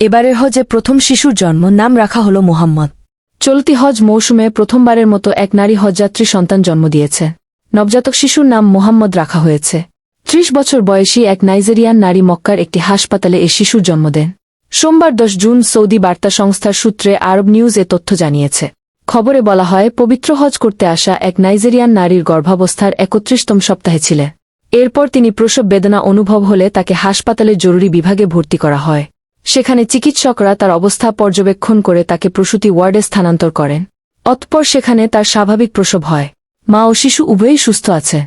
এবারের হজে প্রথম শিশুর জন্ম, নাম রাখা হল মোহাম্মদ। চলতি হজ মৌসুমে প্রথমবারের মতো এক নারী হজযাত্রী সন্তান জন্ম দিয়েছে। নবজাতক শিশুর নাম মোহাম্মদ রাখা হয়েছে। ত্রিশ বছর বয়সী এক নাইজেরিয়ান নারী মক্কার একটি হাসপাতালে এ শিশুর জন্ম দেন। সোমবার দশ জুন সৌদি বার্তা সংস্থার সূত্রে আরব নিউজ এ তথ্য জানিয়েছে। খবরে বলা হয়, পবিত্র হজ করতে আসা এক নাইজেরিয়ান নারীর গর্ভাবস্থার একত্রিশতম সপ্তাহে ছিলেন। এরপর তিনি প্রসব বেদনা অনুভব হলে তাকে হাসপাতালের জরুরি বিভাগে ভর্তি করা হয়। সেখানে চিকিৎসকরা তার অবস্থা পর্যবেক্ষণ করে তাকে প্রসূতি ওয়ার্ডে স্থানান্তর করেন। অতঃপর সেখানে তার স্বাভাবিক প্রসব হয়। মা ও শিশু উভয়ই সুস্থ আছে।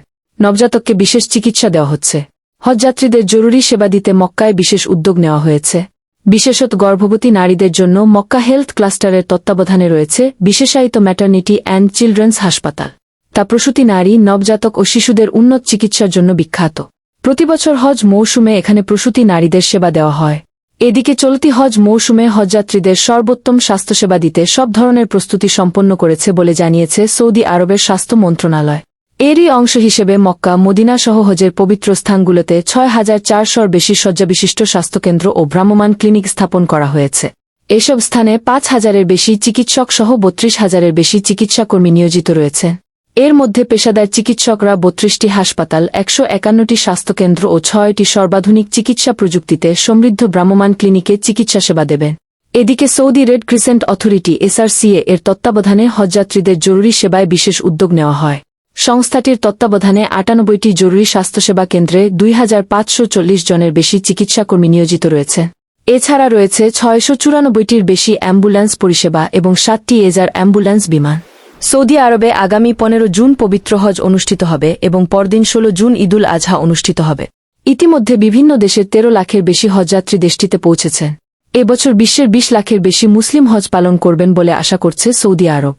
নবজাতককে বিশেষ চিকিৎসা দেওয়া হচ্ছে। হজযাত্রীদের জরুরি সেবা দিতে মক্কায় বিশেষ উদ্যোগ নেওয়া হয়েছে। বিশেষত গর্ভবতী নারীদের জন্য মক্কা হেলথ ক্লাস্টারের তত্ত্বাবধানে রয়েছে বিশেষায়িত ম্যাটার্নিটি অ্যান্ড চিলড্রেন্স হাসপাতাল। তা প্রসূতি নারী, নবজাতক ও শিশুদের উন্নত চিকিৎসার জন্য বিখ্যাত। প্রতিবছর হজ মৌসুমে এখানে প্রসূতি নারীদের সেবা দেওয়া হয়। এদিকে চলতি হজ মৌসুমে হজযাত্রীদের সর্বোত্তম স্বাস্থ্যসেবা দিতে সব ধরনের প্রস্তুতি সম্পন্ন করেছে বলে জানিয়েছে সৌদি আরবের স্বাস্থ্য মন্ত্রণালয়। এরই অংশ হিসেবে মক্কা মদিনা সহ হজের পবিত্র স্থানগুলোতে ছয় হাজার চারশোর বেশি শয্যাবিশিষ্ট স্বাস্থ্যকেন্দ্র ও ভ্রাম্যমাণ ক্লিনিক স্থাপন করা হয়েছে। এসব স্থানে পাঁচ হাজারের বেশি চিকিৎসক সহ বত্রিশ হাজারের বেশি চিকিৎসাকর্মী নিয়োজিত রয়েছে। এর মধ্যে পেশাদার চিকিৎসকরা বত্রিশটি হাসপাতাল, একশো একান্নটি স্বাস্থ্যকেন্দ্র ও ছয়টি সর্বাধুনিক চিকিৎসা প্রযুক্তিতে সমৃদ্ধ ভ্রাম্যমাণ ক্লিনিকে চিকিৎসা সেবা দেবেন এদিকে Saudi Red Crescent Authority SRCA এর তত্ত্বাবধানে হজযাত্রীদের জরুরি সেবায় বিশেষ উদ্যোগ নেওয়া হয়। সংস্থাটির তত্ত্বাবধানে আটানব্বইটি জরুরি স্বাস্থ্যসেবা কেন্দ্রে দুই হাজার পাঁচশো চল্লিশ জনের বেশি চিকিৎসাকর্মী নিয়োজিত রয়েছে। এছাড়া রয়েছে ছয়শো চুরানব্বইটির বেশি অ্যাম্বুলেন্স পরিষেবা এবং সাতটি এজার অ্যাম্বুলেন্স বিমান। সৌদি আরবে আগামী পনেরো জুন পবিত্র হজ অনুষ্ঠিত হবে এবং পরদিন ষোলো জুন ঈদুল আজহা অনুষ্ঠিত হবে। ইতিমধ্যে বিভিন্ন দেশের তেরো লাখের বেশি হজযাত্রী দেশটিতে পৌঁছেছে। এবছর বিশ্বের বিশ লাখের বেশি মুসলিম হজ পালন করবেন বলে আশা করছে সৌদি আরব।